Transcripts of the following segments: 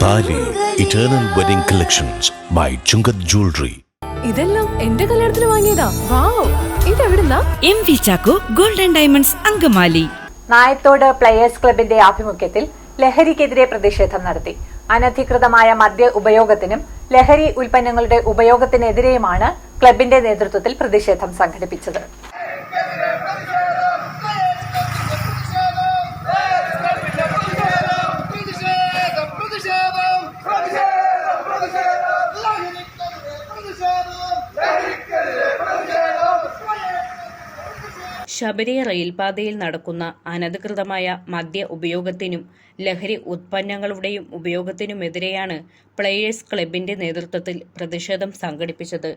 Thali eternal wedding collections by Chungath jewellery ഇതെല്ലാം എന്റെ കല്യാണത്തിന് വാങ്ങിയതാ. Wow. ഇതെവിടുന്നാ? M V Chacko golden diamonds Angamaly. Nayathode players ക്ലബിന്റെ ആഭിമുഖ്യത്തിൽ ലഹരിക്കെതിരെ പ്രതിഷേധം നടത്തി. അനധികൃതമായ മദ്യ ഉപയോഗത്തിനും ലഹരി ഉൽപ്പന്നങ്ങളുടെ ഉപയോഗത്തിനെതിരെയുമാണ് ക്ലബിന്റെ നേതൃത്വത്തിൽ പ്രതിഷേധം സംഘടിപ്പിച്ചത് പ്രതിഷേധം പ്രതിഷേധം പ്രതിഷേധം പ്രതിഷേധം ലഹരിക്കെതിരെ പ്രതിഷേധം ലഹരിക്കെതിരെ പ്രതിഷേധം ശബരി റെയിൽപാതയിൽ നടക്കുന്ന അനധികൃതമായ മദ്യ ഉപയോഗത്തിനും ലഹരി ഉത്പന്നങ്ങളുടെയും ഉപയോഗത്തിനുമെതിരെയാണ് പ്ലേയേഴ്സ് ക്ലബിന്റെ നേതൃത്വത്തിൽ പ്രതിഷേധം സംഘടിപ്പിച്ചത്.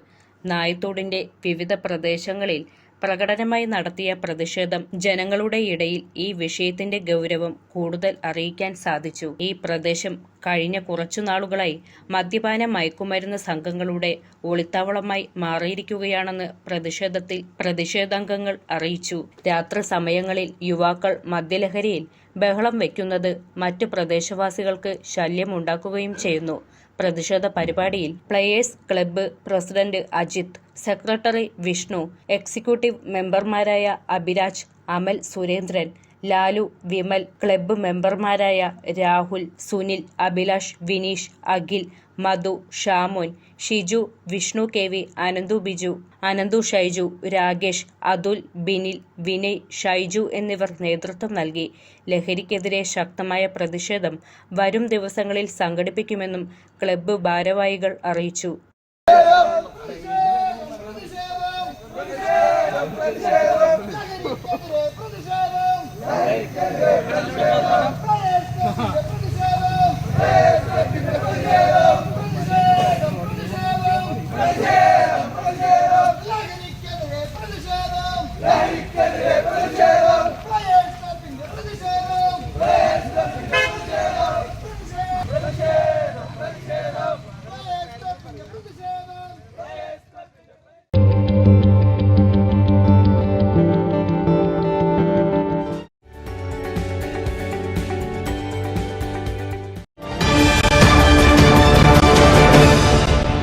നായത്തോടിന്റെ വിവിധ പ്രദേശങ്ങളിൽ പ്രകടനമായി നടത്തിയ പ്രതിഷേധം ജനങ്ങളുടെ ഇടയിൽ ഈ വിഷയത്തിന്റെ ഗൗരവം കൂടുതൽ അറിയിക്കാൻ സാധിച്ചു. ഈ പ്രദേശം കഴിഞ്ഞ കുറച്ചു നാളുകളായി മദ്യപാന മയക്കുമരുന്ന് സംഘങ്ങളുടെ ഒളിത്താവളമായി മാറിയിരിക്കുകയാണെന്ന് പ്രതിഷേധത്തിൽ പ്രതിഷേധാംഗങ്ങൾ അറിയിച്ചു. രാത്രി സമയങ്ങളിൽ യുവാക്കൾ മദ്യലഹരിയിൽ ബഹളം വയ്ക്കുന്നത് മറ്റു പ്രദേശവാസികൾക്ക് ശല്യമുണ്ടാക്കുകയും ചെയ്യുന്നു. പ്രതിഷേധ പരിപാടിയിൽ players club president Ajith secretary Vishnu executive മെമ്പർമാരായ അഭിരാജ് അമൽ സുരേന്ദ്രൻ ലാലു വിമൽ ക്ലബ്ബ് മെമ്പർമാരായ രാഹുൽ സുനിൽ അഭിലാഷ് വിനീഷ് അഖിൽ മധു ഷാമോൻ ഷിജു വിഷ്ണു കെ വി അനന്തു ബിജു അനന്തു ഷൈജു രാകേഷ് അതുൽ ബിനിൽ വിനയ് ഷൈജു എന്നിവർ നേതൃത്വം നൽകി. ലഹരിക്കെതിരെ ശക്തമായ പ്രതിഷേധം വരും ദിവസങ്ങളിൽ സംഘടിപ്പിക്കുമെന്നും ക്ലബ്ബ് ഭാരവാഹികൾ അറിയിച്ചു. ലഹരിക്കെതിരെ